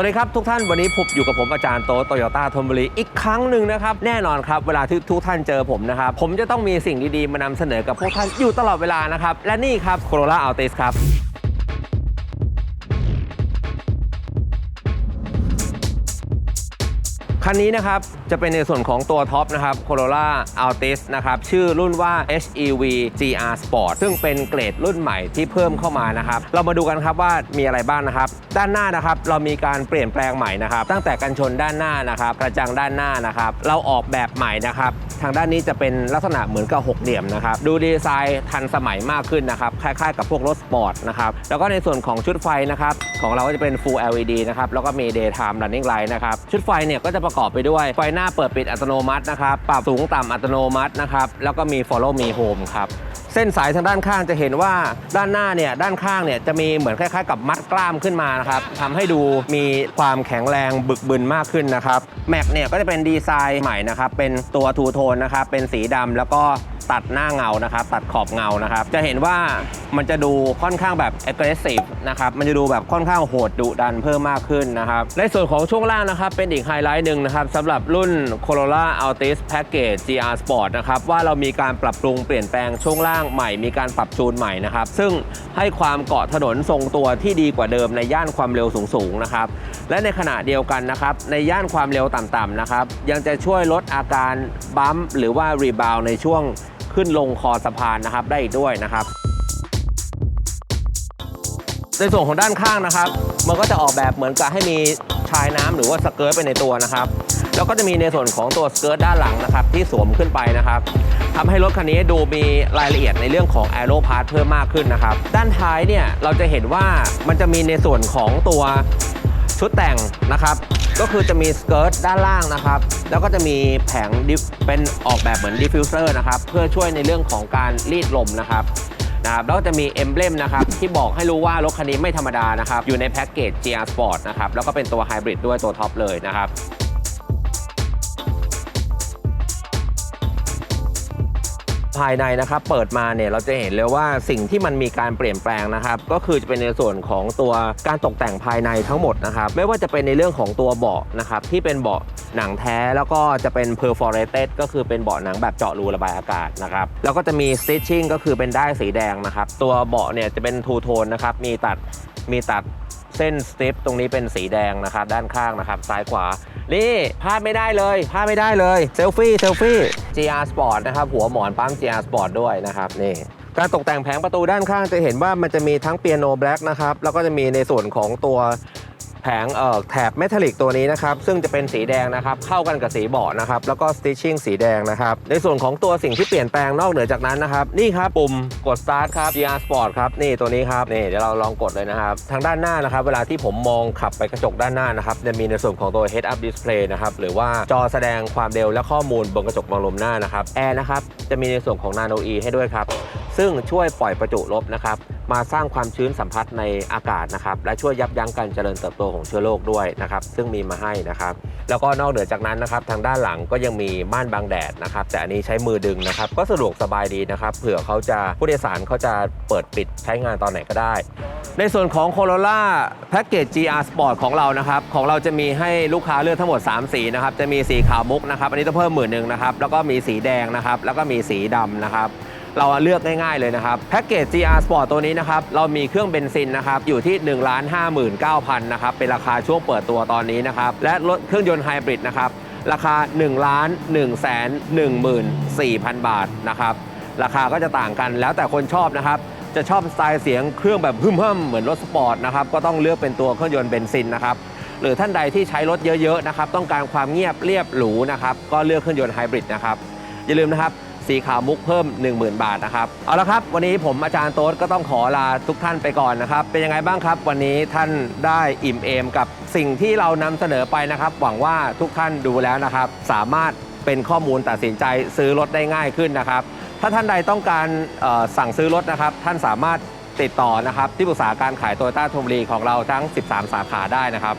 วัสดีครับ ทุกท่านวันนี้พบอยู่กับผมอาจารย์โตโตโยต้าธนบุรีอีกครั้งหนึ่งนะครับ แน่นอนครับเวลาที่ทุกท่านเจอผมนะครับ ผมจะต้องมีสิ่งดีๆ มานำเสนอกับพวกท่านอยู่ตลอดเวลานะครับ และนี่ครับโคโรล่าอัลเตสครับ คันนี้นะครับจะเป็นในส่วนของตัวท็อปนะครับ Corolla Altis นะครับชื่อรุ่นว่า HEV GR Sport ซึ่งเป็นเกรดรุ่นใหม่ที่เพิ่มเข้ามานะครับ เรามาดูกันครับว่ามีอะไรบ้างนะครับ ด้านหน้านะครับเรามีการเปลี่ยนแปลงใหม่นะครับ ตั้งแต่กันชนด้านหน้านะครับกระจังด้านหน้านะครับ เราออกแบบใหม่นะครับ ทางด้านนี้จะเป็นลักษณะเหมือนกับหกเหลี่ยมนะครับ ดูดีไซน์ทันสมัยมากขึ้นนะครับคล้ายๆกับพวกรถสปอร์ตนะครับแล้วก็ในส่วนของชุดไฟนะครับของเราก็จะเป็น Full LED นะครับแล้วก็มี Daytime Running Light นะครับชุดไฟเนี่ยก็จะประกอบไปด้วย ไฟหน้าเปิดปิดอัตโนมัตินะครับ ปรับสูงต่ำอัตโนมัตินะครับ แล้วก็มี Follow Me Home ครับเส้นสายทางด้านข้างจะเห็นว่าด้านหน้าเนี่ยด้านข้างเนี่ยจะมีเหมือนคล้ายๆ กับมัดกล้ามขึ้นมานะครับทำให้ดูมีความแข็งแรงบึกบึนมากขึ้นนะครับแม็กเนี่ยก็จะเป็นดีไซน์ใหม่นะครับเป็นตัวทูโทนนะครับเป็นสีดำแล้วก็ ตัดหน้าเงานะครับ ตัดขอบเงานะครับ จะเห็นว่ามันจะดูค่อนข้างแบบ aggressive นะครับ มันจะดูแบบค่อนข้างโหดดุดันเพิ่มมากขึ้นนะครับ ในส่วนของช่วงล่างนะครับ เป็นอีกไฮไลท์หนึ่งนะครับสำหรับรุ่น Corolla Altis Package GR Sport นะครับ ว่าเรามีการปรับปรุงเปลี่ยนแปลงช่วงล่างใหม่ มีการปรับจูนใหม่นะครับ ซึ่งให้ความเกาะถนนทรงตัวที่ดีกว่าเดิมในย่านความเร็วสูงๆนะครับ และในขณะเดียวกันนะครับ ในย่านความเร็วต่ำๆนะครับ ยังจะช่วยลดอาการบัมป์หรือว่ารีบาวในช่วง ขึ้นลงคอสะพานนะครับได้อีกด้วยนะครับ ในส่วนของด้านข้างนะครับ มันก็จะออกแบบเหมือนกับให้มีชายน้ำหรือว่าสเกิร์ตไปในตัวนะครับ แล้วก็จะมีในส่วนของตัวสเกิร์ตด้านหลังนะครับ ที่สวมขึ้นไปนะครับทำให้รถคันนี้ดูมีรายละเอียดในเรื่องของแอโรพาร์ทเพิ่มมากขึ้นนะครับ ด้านท้ายเนี่ยเราจะเห็นว่ามันจะมีในส่วนของตัวชุดแต่งนะครับ ก็คือจะมีสเกิร์ตด้านล่างนะครับ แล้วก็จะมีแผงดิฟเป็นออกแบบเหมือนดิฟฟิวเซอร์นะครับเพื่อช่วยในเรื่องของการรีดลมนะครับนะครับแล้วก็จะมีเอมเบลมนะครับที่บอกให้รู้ว่ารถคันนี้ไม่ธรรมดานะครับอยู่ในแพ็กเกจ GR Sport นะครับแล้วก็เป็นตัวไฮบริดด้วยตัวท็อปเลยนะครับ ภายในนะครับ เปิดมาเนี่ยเราจะเห็นเลยว่าสิ่งที่มันมีการเปลี่ยนแปลงนะครับ ก็คือจะเป็นในส่วนของตัวการตกแต่งภายในทั้งหมดนะครับ ไม่ว่าจะเป็นในเรื่องของตัวเบาะนะครับที่เป็นเบาะหนังแท้แล้วก็จะเป็น perforated ก็คือเป็นเบาะหนังแบบเจาะรูระบายอากาศนะครับแล้วก็จะมี stitching ก็คือเป็นได้ายสีแดงนะครับ ตัวเบาะเนี่ยจะเป็นทูโทนนะครับมีตัด มีตัดเส้นสติปตรงนี้เป็นสีแดงนะครับ ด้านข้างนะครับ ซ้ายขวา นี่พลาดไม่ได้เลยพลาดไม่ได้เลยเซลฟี่เซลฟี่ GR Sport นะครับ หัวหมอนปั๊ม GR Sport ด้วยนะครับนี่การตกแต่งแผงประตูด้านข้างจะเห็นว่ามันจะมีทั้งเปียโนแบล็กนะครับ แล้วก็จะมีในส่วนของตัว งเอ่อแถบเมทัลลิกตัวนี้นะครับ ซึ่งจะเป็นสีแดงนะครับ เข้ากันกับสีเบาะนะครับ แล้วก็สติชชิ่งสีแดงนะครับ ในส่วนของตัวสิ่งที่เปลี่ยนแปลงนอกเหนือจากนั้นนะครับ นี่ครับ ปุ่มกด start ครับ GR Sport ครับ นี่ตัวนี้ครับ นี่เดี๋ยวเราลองกดเลยนะครับ ทางด้านหน้านะครับ เวลาที่ผมมองขับไปกระจกด้านหน้านะครับ จะมีในส่วนของตัว head up display นะครับ หรือว่าจอแสดงความเร็วและข้อมูลบนกระจกมองลมหน้านะครับ แอร์นะครับ จะมีในส่วนของ Nano E ให้ด้วยครับ ซึ่งช่วยปล่อยประจุลบนะครับ มาสร้างความชื้นสัมผัสในอากาศนะครับและช่วยยับยั้งการเจริญเติบโตของเชื้อโรคด้วยนะครับซึ่งมีมาให้นะครับ แล้วก็นอกเหนือจากนั้นนะครับทางด้านหลังก็ยังมีม่านบังแดดนะครับแต่อันนี้ใช้มือดึงนะครับก็สะดวกสบายดีนะครับเผื่อเขาจะผู้โดยสารเขาจะเปิดปิดใช้งานตอนไหนก็ได้ ในส่วนของ Corolla Package GR Sport ของเรานะครับของเราจะมีให้ลูกค้าเลือกทั้งหมด 3 สีนะครับจะมีสีขาวมุกนะครับอันนี้ต้องเพิ่มหมื่นหนึ่งนะครับแล้วก็มีสีแดงนะครับแล้วก็มีสีดำนะครับ เราเลือกง่ายๆเลยนะครับแพ็กเกจ GR Sport ตัวนี้นะครับเรามีเครื่องเบนซินนะครับอยู่ที่1 5 9 0 0 0นะครับเป็นราคาช่วงเปิดตัวตอนนี้นะครับและรถเครื่องยนต์ไฮบริดนะครับราคา 1 1 1 4 0 0 0 บาทนะครับราคาก็จะต่างกันแล้วแต่คนชอบนะครับจะชอบสไตล์เสียงเครื่องแบบฮึ่มๆเหมือนรถสปอร์ตนะครับก็ต้องเลือกเป็นตัวเครื่องยนต์เบนซินนะครับหรือท่านใดที่ใช้รถเยอะๆนะครับต้องการความเงียบเรียบหรูนะครับก็เลือกเครื่องยนต์ไฮบริดนะครับอย่าลืมนะครับ สีขาวมุกเพิ่ม 10,000 บาทนะครับ เอาละครับ วันนี้ผมอาจารย์โต๊ดก็ต้องขอลาทุกท่านไปก่อนนะครับ เป็นยังไงบ้างครับ วันนี้ท่านได้อิ่มเอมกับสิ่งที่เรานำเสนอไปนะครับ หวังว่าทุกท่านดูแล้วนะครับ สามารถเป็นข้อมูลตัดสินใจซื้อรถได้ง่ายขึ้นนะครับ ถ้าท่านใดต้องการสั่งซื้อรถนะครับ ท่านสามารถติดต่อนะครับที่ปรึกษาการขายโตโยต้าทมรีของเราทั้ง 13 สาขาได้นะครับ